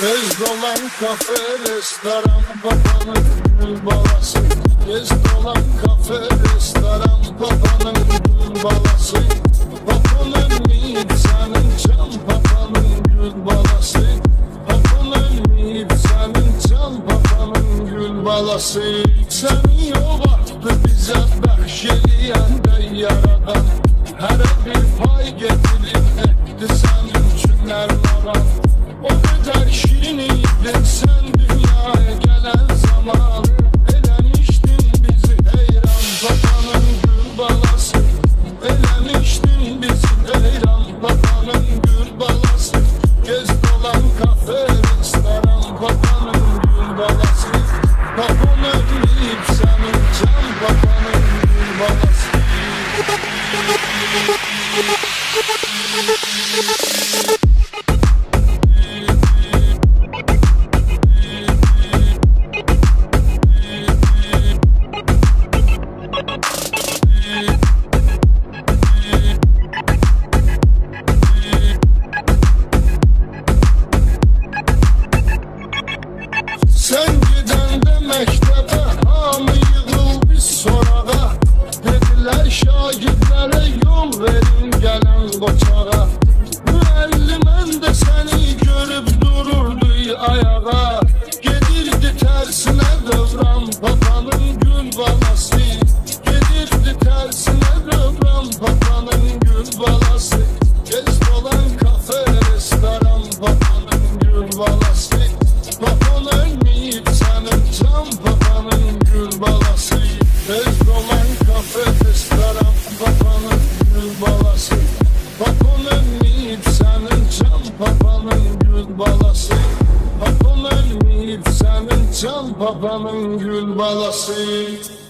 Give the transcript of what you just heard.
Göz dolan kafe, restoran, babanın gül balası. Göz dolan kafe, restoran, babanın gül balası. Ölmeyip senin can, babanın gül balası. Ölmeyip senin can, babanın gül balası. Seni o vaxtı bize bəxş eləyən də yaradan. Hərə bir pay getirib etdi sənin üçün ərmaran O kadar şirin iydin sen dünyaya gelen zaman Elemiştin bizi heyran babanın gül balası. Bizi heyran babanın gül balası. Restoran babanın gül balası. Senin can babanın gül balası Sen gidəndə məktəbə hamı yığıldı sorağa? Dedilər şagirdlərə yol verin gələn qoçağa Müəllimən də səni görüb dururdu ayağa. Gedirdi tərsinə dövran babanın gül balası Gedirdi tərsinə dövran babanın gül balası Gez dolan kafe restoran babanın gül balası Baban ölmeyip senin can babanın gül balası Tez dolan kafe restoran babanın gül balası Baban ölmeyip senin can babanın gül balası Baban ölmeyip senin can babanın gül balası